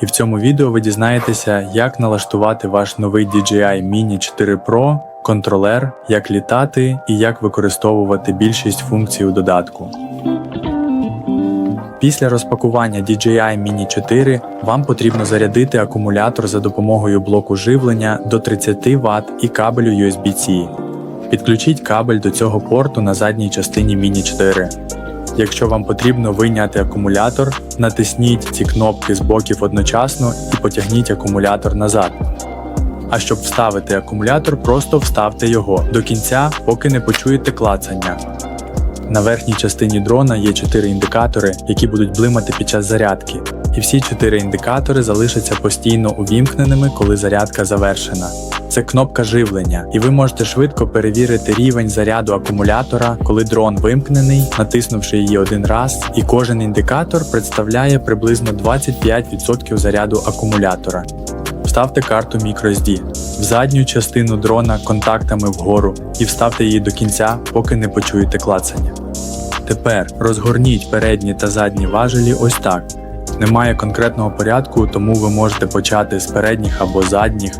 І в цьому відео ви дізнаєтеся, як налаштувати ваш новий DJI Mini 4 Pro, контролер, як літати і як використовувати більшість функцій у додатку. Після розпакування DJI Mini 4 вам потрібно зарядити акумулятор за допомогою блоку живлення до 30 Вт і кабелю USB-C. Підключіть кабель до цього порту на задній частині Mini 4. Якщо вам потрібно вийняти акумулятор, натисніть ці кнопки з боків одночасно і потягніть акумулятор назад. А щоб вставити акумулятор, просто вставте його до кінця, поки не почуєте клацання. На верхній частині дрона є 4 індикатори, які будуть блимати під час зарядки. І всі 4 індикатори залишаться постійно увімкненими, коли зарядка завершена. Це кнопка живлення, і ви можете швидко перевірити рівень заряду акумулятора, коли дрон вимкнений, натиснувши її один раз, і кожен індикатор представляє приблизно 25% заряду акумулятора. Вставте карту microSD в задню частину дрона контактами вгору і вставте її до кінця, поки не почуєте клацання. Тепер розгорніть передні та задні важелі ось так. Немає конкретного порядку, тому ви можете почати з передніх або задніх.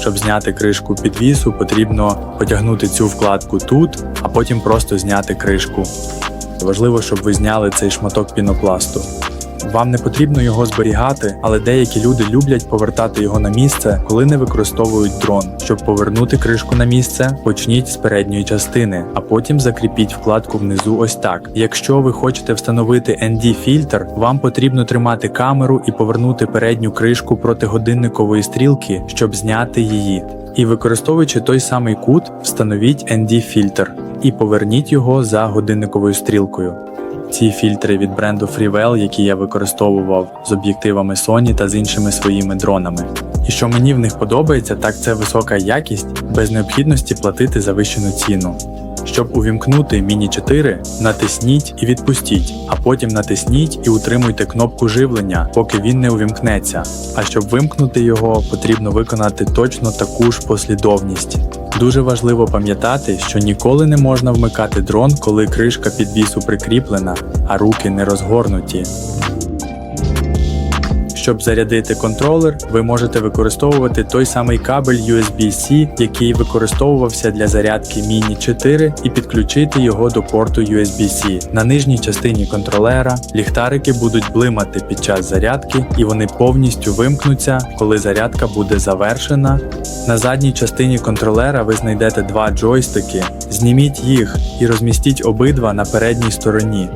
Щоб зняти кришку підвісу, потрібно потягнути цю вкладку тут, а потім просто зняти кришку. Важливо, щоб ви зняли цей шматок пінопласту. Вам не потрібно його зберігати, але деякі люди люблять повертати його на місце, коли не використовують дрон. Щоб повернути кришку на місце, почніть з передньої частини, а потім закріпіть вкладку внизу ось так. Якщо ви хочете встановити ND-фільтр, вам потрібно тримати камеру і повернути передню кришку проти годинникової стрілки, щоб зняти її. І використовуючи той самий кут, встановіть ND-фільтр і поверніть його за годинниковою стрілкою. Ці фільтри від бренду Freewell, які я використовував з об'єктивами Sony та з іншими своїми дронами. І що мені в них подобається, так це висока якість без необхідності платити завищену ціну. Щоб увімкнути Mini 4, натисніть і відпустіть, а потім натисніть і утримуйте кнопку живлення, поки він не увімкнеться. А щоб вимкнути його, потрібно виконати точно таку ж послідовність. Дуже важливо пам'ятати, що ніколи не можна вмикати дрон, коли кришка підвісу прикріплена, а руки не розгорнуті. Щоб зарядити контролер, ви можете використовувати той самий кабель USB-C, який використовувався для зарядки Mini 4, і підключити його до порту USB-C. На нижній частині контролера ліхтарики будуть блимати під час зарядки, і вони повністю вимкнуться, коли зарядка буде завершена. На задній частині контролера ви знайдете два джойстики. Зніміть їх і розмістіть обидва на передній стороні.